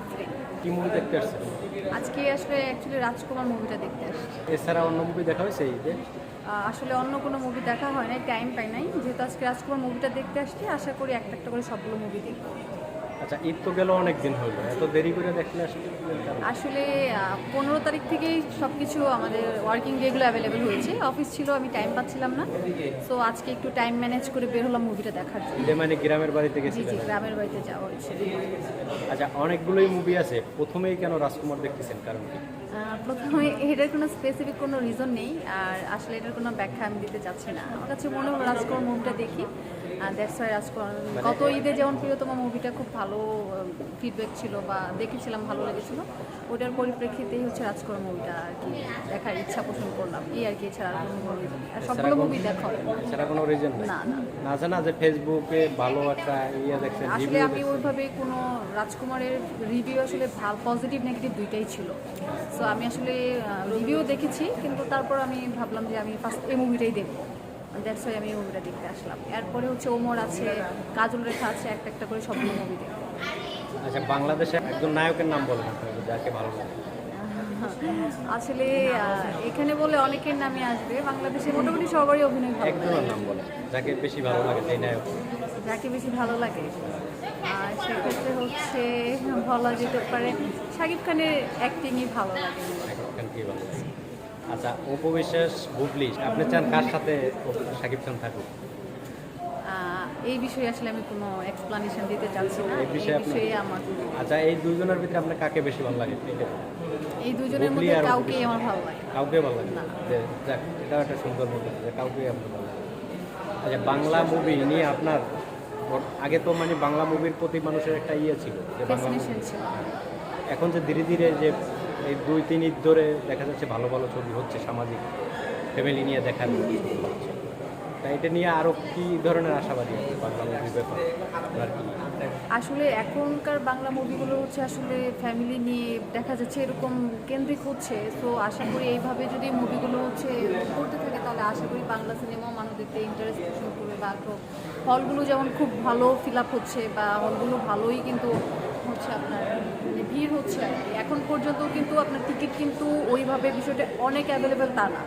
আফরিন কি মুভি দেখতে আসছেন? আজকে আসলে অ্যাকচুয়ালি রাজকুমার মুভিটা দেখতে আসছি। এছাড়া অন্য মুভি দেখা হয়েছে ঈদে আসলে অন্য কোনো মুভি দেখা হয় নাই টাইম পাই নাই। যেহেতু আজকে রাজকুমার মুভিটা দেখতে আসছি আশা করি একটা একটা করে সবগুলো মুভি দেখব। আচ্ছা ঈদ তো গেল অনেক দিন হলো এত দেরি করে দেখলে আসলে? আসলে পনেরো তারিখ থেকেই সব কিছু আমাদের ওয়ার্কিং ডেগুলো অ্যাভেলেবেল হয়েছে। অফিস ছিল আমি টাইম পাচ্ছিলাম না। সো আজকে একটু টাইম ম্যানেজ করে বের হলাম মুভিটা দেখার জন্য। ঈদে মানে গ্রামের বাড়িতে গেছি জি গ্রামের বাড়িতে যাওয়া হয়েছে। আচ্ছা অনেকগুলোই মুভি আছে। প্রথমেই কেন রাজকুমার দেখতেছেন? কারণ কি? প্রথমে এটার কোনো স্পেসিফিক কোনো রিজন নেই আর আসলে এটার কোনো ব্যাখ্যা আমি দিতে চাচ্ছি না। আমার কাছে মনে হলো রাজকুমার মুভিটা দেখি দ্যাটস ওয়াই রাজকুমার গত ঈদে যেমন প্রিয়তমা মুভিটা খুব ভালো ফিডব্যাক ছিল বা দেখেছিলাম ভালো লেগেছিল ওটার পরিপ্রেক্ষিতেই হচ্ছে রাজকুমার মুভিটা আর কি দেখার ইচ্ছা পোষণ করলাম। এই আর কি এছাড়া আর কোনো রিজন আর সবগুলো মুভি দেখা। এছাড়া কোনো রিজন না না। না জানা যে ফেসবুকে ভালো একটা ইয়ে দেখছেন আসলে আমি ওইভাবে কোনো রাজকুমারের রিভিউ আসলে ভালো পজিটিভ নেগেটিভ দুইটাই ছিল। সো আমি আসলে রিভিউ দেখেছি কিন্তু তারপর আমি ভাবলাম যে আমি ফার্স্ট এই মুভিটাই দেখব। দ্যাটস ওয়াই আমি এই মুভিটা দেখতে আসলাম। এরপরে হচ্ছে ওমর আছে কাজল রেখা আছে একটা একটা করে সবগুলো মুভি দেখব। আচ্ছা বাংলাদেশে একজন নায়কের নাম বলেন যাকে ভালো লাগে। আসলে এখানে বলে অনেকের নামই আসবে। বাংলাদেশে মোটামুটি সবারই অভিনয় ভালো একজনের নাম বলেন যাকে বেশি ভালো লাগে সেই নায়ক। যাকে বেশি ভালো লাগে। আর সেক্ষেত্রে হচ্ছে বলা যেতে পারে শাকিব খানের অ্যাক্টিংই ভালো লাগে। ভালো লাগে আচ্ছা উপবিশ্বাস বুবলি আপনি চান কার সাথে শাকিব খান থাকুক? এই বিষয়ে আসলে আমি কোনো এক্সপ্লানেশন দিতে চাচ্ছি না। এই বিষয়ে আমার আচ্ছা এই দুজনের ভিতরে আপনার কাকে বেশি ভালো লাগে? এই দুজনের মধ্যে আর কাউকেই আমার ভালো লাগে কাউকে ভালো লাগে না। যে যাক এটাও একটা সুন্দর মুভি যে কাউকে আপনার ভালো লাগে আচ্ছা বাংলা মুভি নিয়ে আপনার আগে তো মানে বাংলা মুভির প্রতি মানুষের একটা ইয়ে ছিল যে বাংলা এখন যে ধীরে ধীরে যে এই দুই তিন ঈদ ধরে দেখা যাচ্ছে ভালো ভালো ছবি হচ্ছে সামাজিক ফ্যামিলি নিয়ে দেখার হচ্ছে তা এটা নিয়ে কি ধরনের আশাবাদী বাংলা আসলে এখনকার বাংলা মুভিগুলো হচ্ছে আসলে ফ্যামিলি নিয়ে দেখা যাচ্ছে এরকম কেন্দ্রিক হচ্ছে। তো আশা করি এইভাবে যদি মুভিগুলো হচ্ছে করতে থাকে, তাহলে আশা করি বাংলা সিনেমাও মানুষ দেখতে ইন্টারেস্ট পোষণ করবে বা হলগুলো যেমন খুব ভালো ফিল আপ হচ্ছে বা হলগুলো ভালোই কিন্তু হচ্ছে আপনার মানে ভিড় হচ্ছে এখন পর্যন্ত কিন্তু আপনার টিকিট কিন্তু ওইভাবে বিষয়টা অনেক অ্যাভেলেবেল তা না।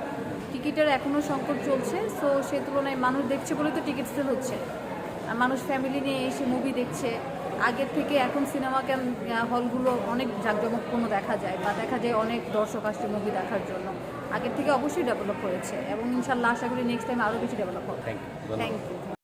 টিকিটের এখনও সংকট চলছে সো সে তুলনায় মানুষ দেখছে বলে তো টিকিট সেল হচ্ছে। আর মানুষ ফ্যামিলি নিয়ে এসে মুভি দেখছে। আগের থেকে এখন সিনেমা ক্যাম হলগুলো অনেক জাঁকজমকপূর্ণ দেখা যায় বা দেখা যায় অনেক দর্শক আসছে মুভি দেখার জন্য। আগের থেকে অবশ্যই ডেভেলপ হয়েছে এবং ইনশাল্লাহ আশা করি নেক্সট টাইম আরও বেশি ডেভেলপ হবে। Thank you